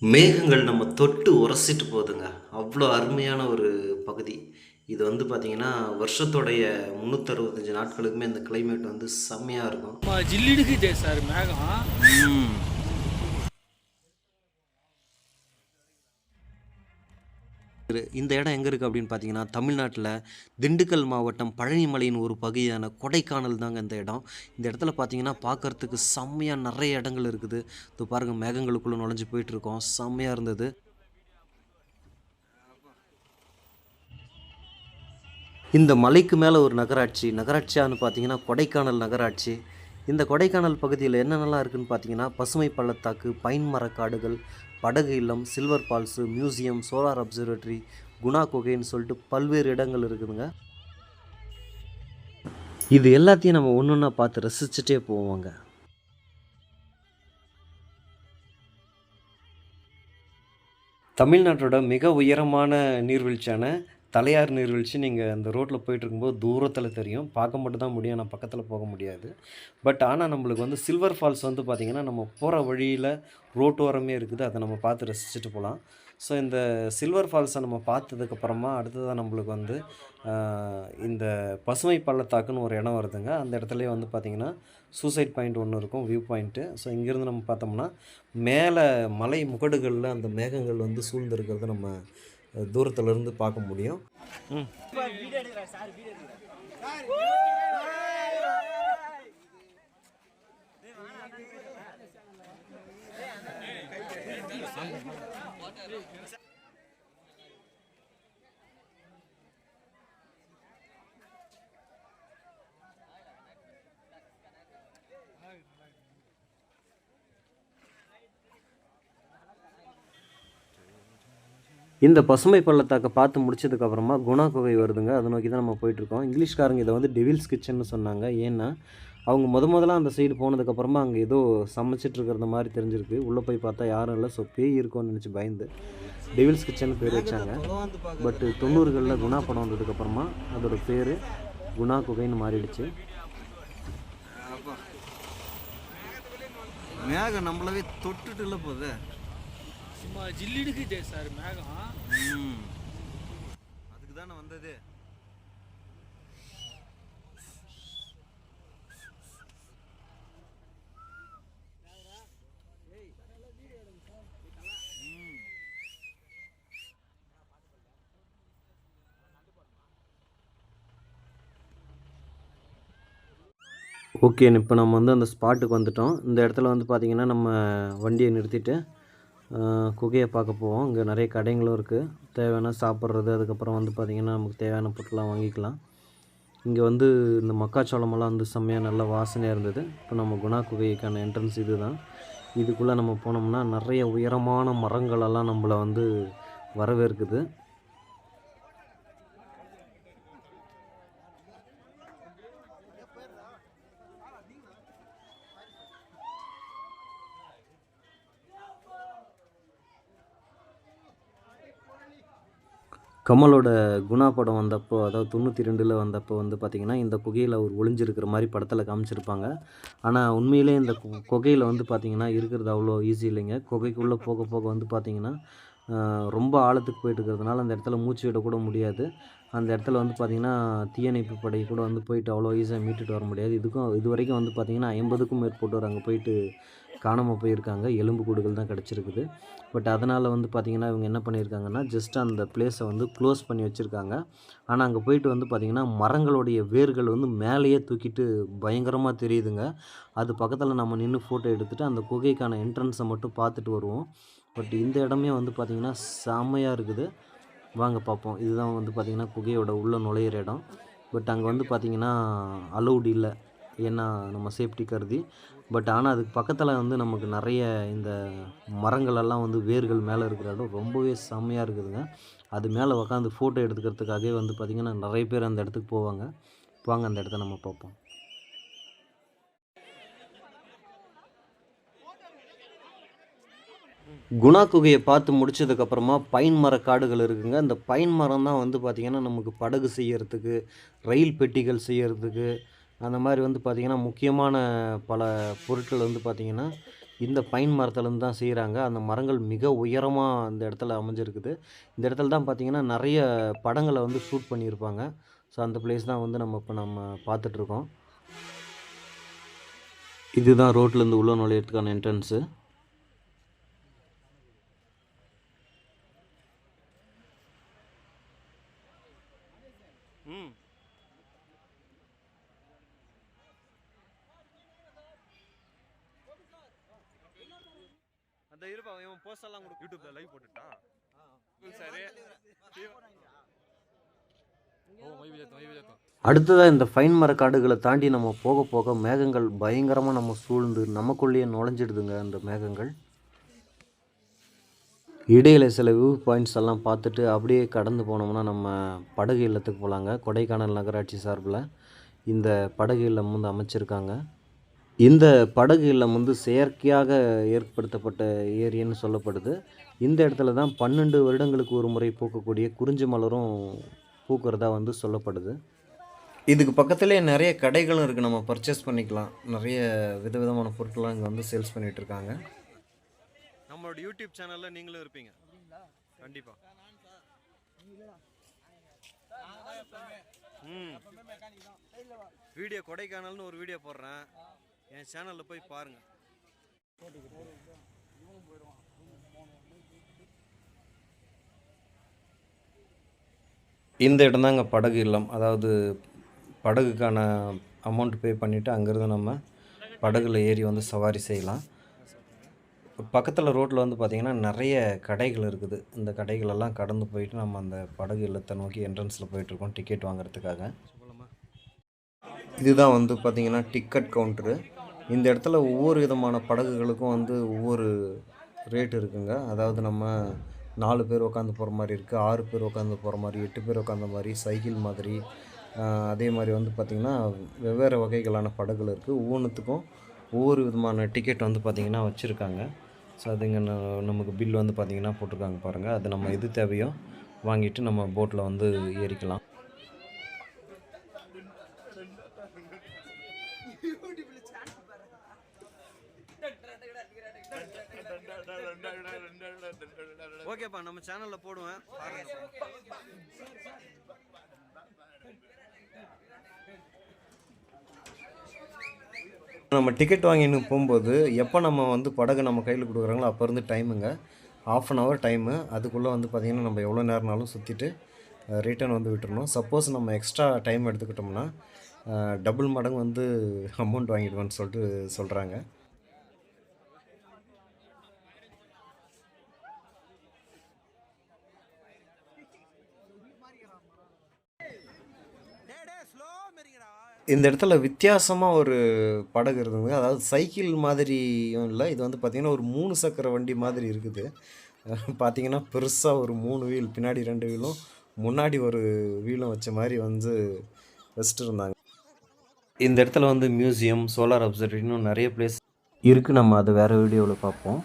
மேகங்கள் நம்ம தொட்டு உரசிட்டு போகுதுங்க. அவ்வளோ அருமையான ஒரு பகுதி. இது வந்து பார்த்திங்கன்னா வருஷத்தோடைய முந்நூற்றறுபத்தஞ்சு நாட்களுக்குமே இந்த climate வந்து செம்மையாக இருக்கும். நம்ம ஜில்லிடுக்குதே சார் மேகம். இந்த இடம் எங்கே இருக்குது அப்படின்னு பார்த்தீங்கன்னா தமிழ்நாட்டில் திண்டுக்கல் மாவட்டம் பழனிமலையின் ஒரு பகுதியான கொடைக்கானல் தாங்க இந்த இடம். இந்த இடத்துல பார்த்தீங்கன்னா பார்க்கறதுக்கு செம்மையாக நிறைய இடங்கள் இருக்குது. இப்போ பாருங்கள் மேகங்களுக்குள்ளே நுழைஞ்சு போயிட்டுருக்கோம் செம்மையாக இருந்தது. இந்த மலைக்கு மேலே ஒரு நகராட்சி நகராட்சியான்னு பார்த்தீங்கன்னா கொடைக்கானல் நகராட்சி. இந்த கொடைக்கானல் பகுதியில் என்னென்னலாம் இருக்குதுன்னு பார்த்தீங்கன்னா பசுமை பள்ளத்தாக்கு பைன் மரக்காடுகள் படகு இல்லம் silver falls museum solar observatory Guna குகைன்னு சொல்லிட்டு பல்வேறு இடங்கள் இருக்குதுங்க. இது எல்லாத்தையும் நம்ம ஒன்று ஒன்றா பார்த்து ரசிச்சுட்டே போவாங்க. தமிழ்நாட்டோட மிக உயரமான நீர்வீழ்ச்சியான தலையார் நீர்வீழ்ச்சி நீங்கள் அந்த ரோட்டில் போயிட்டு இருக்கும்போது தூரத்தில் தெரியும். பார்க்க மட்டும் தான் முடியும். ஆனால் பக்கத்தில் போக முடியாது. பட் ஆனால் நம்மளுக்கு வந்து சில்வர் ஃபால்ஸ் வந்து பார்த்திங்கன்னா நம்ம போகிற வழியில் ரோட்டோரமே இருக்குது. அதை நம்ம பார்த்து ரசிச்சுட்டு போகலாம் ஸோ இந்த சில்வர் ஃபால்ஸை நம்ம பார்த்ததுக்கப்புறமா அடுத்ததாக நம்மளுக்கு வந்து இந்த பசுமை பள்ளத்தாக்குன்னு ஒரு இடம் வருதுங்க. அந்த இடத்துலேயே வந்து பார்த்திங்கன்னா சூசைட் பாயிண்ட் ஒன்று இருக்கும் வியூ பாயிண்ட்டு ஸோ இங்கேருந்து நம்ம பார்த்தோம்னா மேலே மலை முகடுகளில் அந்த மேகங்கள் வந்து சூழ்ந்திருக்கிறத நம்ம தூரத்துலேருந்து இருந்து பார்க்க முடியும். இந்த பசுமை பள்ளத்தாக்கை பார்த்து முடிச்சதுக்கப்புறமா குணா குகை வருதுங்க. அதை நோக்கி தான் நம்ம போயிட்டுருக்கோம். இங்கிலீஷ்காரங்க இதை வந்து டெவில்ஸ் கிச்சன்னு சொன்னாங்க. ஏன்னா அவங்க முத முதல்ல அந்த சைடு போனதுக்கப்புறமா அங்கே ஏதோ சமைச்சிட்டு இருக்கிறத மாதிரி தெரிஞ்சிருக்கு. உள்ளே போய் பார்த்தா யாரும் இல்லை. ஸோ பேய் இருக்கும்னு நினச்சி பயந்து டெவில்ஸ் கிச்சன் பேர் வச்சாங்க. பட்டு தொண்ணூறுகளில் குணா படம் வந்ததுக்கப்புறமா அதோட பேர் குணா குகைன்னு மாறிடுச்சு. மேகம் நம்மளவே தொட்டுட்டு இல்லை போகுது. நம்ம ஜில்லிடுக்குதே சார் மேகம். அதுக்கு தானே வந்தது. ஓகே இப்போ நம்ம வந்து அந்த ஸ்பாட்டுக்கு வந்துட்டோம். இந்த இடத்துல வந்து பார்த்திங்கன்னா நம்ம வண்டியை நிறுத்திட்டு குகையை பார்க்க போவோம். இங்கே நிறைய கடைங்களும் இருக்குது தேவையான சாப்பிட்றது அதுக்கப்புறம் வந்து பார்த்திங்கன்னா நமக்கு தேவையான பொருட்கள்லாம் வாங்கிக்கலாம். இங்கே வந்து இந்த மக்காச்சோளமெல்லாம் வந்து செம்மையாக நல்ல வாசனையாக இருந்தது. இப்போ நம்ம குணா குகைக்கான என்ட்ரன்ஸ் இது தான் இதுக்குள்ளே நம்ம போனோம்னா நிறைய உயரமான மரங்களெல்லாம் நம்மளை வந்து வரவேற்குது. கமலோட குணா படம் வந்தப்போ அதாவது தொண்ணூற்றி ரெண்டில் வந்தப்போ வந்து பார்த்திங்கன்னா இந்த குகையில் அவர் ஒளிஞ்சிருக்கிற மாதிரி படத்தில் காமிச்சிருப்பாங்க. ஆனால் உண்மையிலே இந்த கு- குகையில் வந்து பார்த்திங்கன்னா இருக்கிறது அவ்வளோ ஈஸி இல்லைங்க. குகைக்குள்ளே போக போக வந்து பார்த்திங்கன்னா ரொம்ப ஆழத்துக்கு போயிட்டு இருக்கிறதுனால அந்த இடத்துல மூச்சு விடக்கூட முடியாது. அந்த இடத்துல வந்து பார்த்திங்கன்னா தீயணைப்பு படை கூட வந்து போயிட்டு அவ்வளோ ஈஸியாக மீட்டுட்டு வர முடியாது. இதுக்கும் இது வரைக்கும் வந்து பார்த்திங்கன்னா ஐம்பதுக்கும் மேற்பட்டோர் அங்கே போயிட்டு காணாமல் போயிருக்காங்க. எலும்பு கூடுகள் தான் கிடச்சிருக்குது. பட் அதனால் வந்து பார்த்திங்கன்னா இவங்க என்ன பண்ணியிருக்காங்கன்னா ஜஸ்ட் அந்த பிளேஸை வந்து க்ளோஸ் பண்ணி வச்சுருக்காங்க. ஆனால் அங்கே போயிட்டு வந்து பார்த்திங்கன்னா மரங்களுடைய வேர்கள் வந்து மேலேயே தூக்கிட்டு பயங்கரமாக தெரியுதுங்க. அது பக்கத்தில் நம்ம நின்று ஃபோட்டோ எடுத்துகிட்டு அந்த குகைக்கான என்ட்ரன்ஸை மட்டும் பார்த்துட்டு வருவோம். பட் இந்த இடமே வந்து பார்த்திங்கன்னா செம்மையாக இருக்குது. வாங்க பார்ப்போம் இதுதான் வந்து பார்த்திங்கன்னா குகையோட உள்ள நுழையிற இடம். பட் அங்கே வந்து பார்த்திங்கன்னா அலௌடு இல்லை. ஏன்னா நம்ம சேஃப்டி கருதி. பட் ஆனால் அதுக்கு பக்கத்தில் வந்து நமக்கு நிறைய இந்த மரங்களெல்லாம் வந்து வேர்கள் மேலே இருக்கிற இடம் ரொம்பவே செம்மையாக இருக்குதுங்க. அது மேலே உக்காந்து ஃபோட்டோ எடுத்துக்கிறதுக்காகவே வந்து பார்த்திங்கன்னா நிறைய பேர் அந்த இடத்துக்கு போவாங்க. வாங்க அந்த இடத்த நம்ம பார்ப்போம். குணா குகையை பார்த்து முடிச்சதுக்கப்புறமா பைன் மர காடுகள் இருக்குங்க. அந்த பைன் மரம் தான் வந்து பார்த்திங்கன்னா நமக்கு படகு செய்கிறதுக்கு ரயில் பெட்டிகள் செய்யறதுக்கு அந்த மாதிரி வந்து பார்த்திங்கன்னா முக்கியமான பல பொருட்கள் வந்து பார்த்திங்கன்னா இந்த பைன் மரத்துலேருந்து தான் செய்கிறாங்க அந்த மரங்கள் மிக உயரமாக அந்த இடத்துல அமைஞ்சிருக்குது. இந்த இடத்துல தான் பார்த்தீங்கன்னா நிறைய படங்களை வந்து ஷூட் பண்ணியிருப்பாங்க. ஸோ அந்த பிளேஸ் தான் வந்து நம்ம இப்போ நம்ம பார்த்துட்ருக்கோம். இதுதான் ரோட்லேருந்து உள்ள நுழையிறதுக்கான என்ட்ரன்ஸு ம் அந்த இருப்பா இவன் போஸ்ட் எல்லாம் கூட யூடியூப்ல லைவ் போட்டுட்டான் சரி. அடுத்ததாக இந்த ஃபைன் மர காடுகளை தாண்டி நம்ம போக போக மேகங்கள் பயங்கரமாக நம்ம சூழ்ந்து நமக்குள்ளேயே நுழைஞ்சிடுதுங்க அந்த மேகங்கள். இடையில சில வியூ பாயிண்ட்ஸ் எல்லாம் பார்த்துட்டு அப்படியே கடந்து போனோம்னா நம்ம படகு இல்லத்துக்கு போகலாங்க கொடைக்கானல் நகராட்சி சார்பில் இந்த படகு இல்லம் வந்து அமைச்சிருக்காங்க. இந்த படகு இல்லம் வந்து செயற்கையாக ஏற்படுத்தப்பட்ட ஏரின்னு சொல்லப்படுது. இந்த இடத்துல தான் பன்னெண்டு வருடங்களுக்கு ஒரு முறை பூக்கக்கூடிய குறிஞ்சி மலரும் பூக்கிறதா வந்து சொல்லப்படுது. இதுக்கு பக்கத்துலேயே நிறைய கடைகளும் இருக்குது நம்ம பர்ச்சேஸ் பண்ணிக்கலாம். நிறைய விதவிதமான பொருட்கள்லாம் இங்கே வந்து சேல்ஸ் பண்ணிகிட்டு இருக்காங்க. நம்மளோட யூடியூப் சேனல்ல நீங்களும் இருப்பீங்க. கண்டிப்பா. ம். வீடியோ கொடைக்கானல்னு ஒரு வீடியோ போடுறேன். என் சேனல்ல போய் பாருங்க. இந்த இடம் தாங்க படகு இல்லம். அதாவது படகுக்கான அமௌண்ட் பே பண்ணிவிட்டு அங்கேருந்து நம்ம படகுல ஏறி வந்து சவாரி செய்யலாம். பக்கத்தில் ரோட்டில் வந்து பார்த்திங்கன்னா நிறைய கடைகள் இருக்குது. இந்த கடைகளெல்லாம் கடந்து போயிட்டு நம்ம அந்த படகு இல்லத்தை நோக்கி என்ட்ரன்ஸில் போயிட்டுருக்கோம் டிக்கெட் வாங்குறதுக்காக. இதுதான் வந்து பார்த்திங்கன்னா டிக்கெட் கவுண்ட்ரு இந்த இடத்துல ஒவ்வொரு விதமான படகுகளுக்கும் வந்து ஒவ்வொரு ரேட் இருக்குங்க. அதாவது நம்ம நாலு பேர் உட்காந்து போகிற மாதிரி இருக்குது ஆறு பேர் உட்காந்து போகிற மாதிரி எட்டு பேர் உட்காந்த மாதிரி சைக்கிள் மாதிரி. அதே மாதிரி வந்து பார்த்திங்கன்னா வெவ்வேறு வகைகளான படகுகள் இருக்குது ஒவ்வொன்றுத்துக்கும் ஒவ்வொரு விதமான டிக்கெட் வந்து பார்த்திங்கன்னா வச்சுருக்காங்க. ஸோ அதுங்க நமக்கு பில் வந்து பார்த்திங்கன்னா போட்டிருக்காங்க பாருங்கள் அது நம்ம எது தேவையோ வாங்கிட்டு நம்ம போட்டில் வந்து ஏறிக்கலாம். ஓகேப்பா நம்ம சேனல்ல போடுவேன். நம்ம டிக்கெட் வாங்கின்னு போகும்போது எப்போ நம்ம வந்து படகு நம்ம கையில் கொடுக்குறாங்களோ அப்போ இருந்து டைமுங்க ஆஃப் அன் ஹவர் டைமு அதுக்குள்ளே வந்து பார்த்திங்கன்னா நம்ம எவ்வளோ நேரம்னாலும் சுற்றிட்டு ரிட்டர்ன் வந்து விட்டுறணும். சப்போஸ் நம்ம எக்ஸ்ட்ரா டைம் எடுத்துக்கிட்டோம்னா டபுள் மடங்கு வந்து அமௌண்ட் வாங்கிடுவோன்னு சொல்லிட்டு சொல்கிறாங்க இந்த இடத்துல வித்தியாசமாக ஒரு படகு இருந்தது. அதாவது சைக்கிள் மாதிரியும் இல்லை. இது வந்து பார்த்திங்கன்னா ஒரு மூணு சக்கர வண்டி மாதிரி இருக்குது. பார்த்தீங்கன்னா பெருசாக ஒரு மூணு வீல் பின்னாடி ரெண்டு வீலும் முன்னாடி ஒரு வீலும் வச்ச மாதிரி வந்து வச்சுட்டு இருந்தாங்க இந்த இடத்துல வந்து மியூசியம் சோலார் அப்சர்வேட்டரின்னு நிறைய பிளேஸ் இருக்குது நம்ம அதை வேறு வீடியோவில் பார்ப்போம்.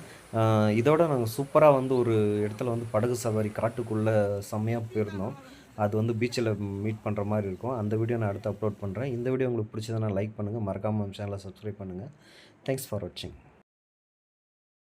இதோட நாங்கள் சூப்பராக வந்து ஒரு இடத்துல வந்து படகு சவாரி காட்டுக்குள்ளே செம்மையாக போயிருந்தோம். அது வந்து பீச்சில் மீட் பண்ணுற மாதிரி இருக்கும். அந்த வீடியோ நான் அடுத்து அப்லோட் பண்ணுறேன் இந்த வீடியோ உங்களுக்கு பிடிச்சதுன்னா லைக் பண்ணுங்கள் மறக்காமல் சேனலை சப்ஸ்கிரைப் பண்ணுங்கள் தேங்க்ஸ் ஃபார் வாட்சிங்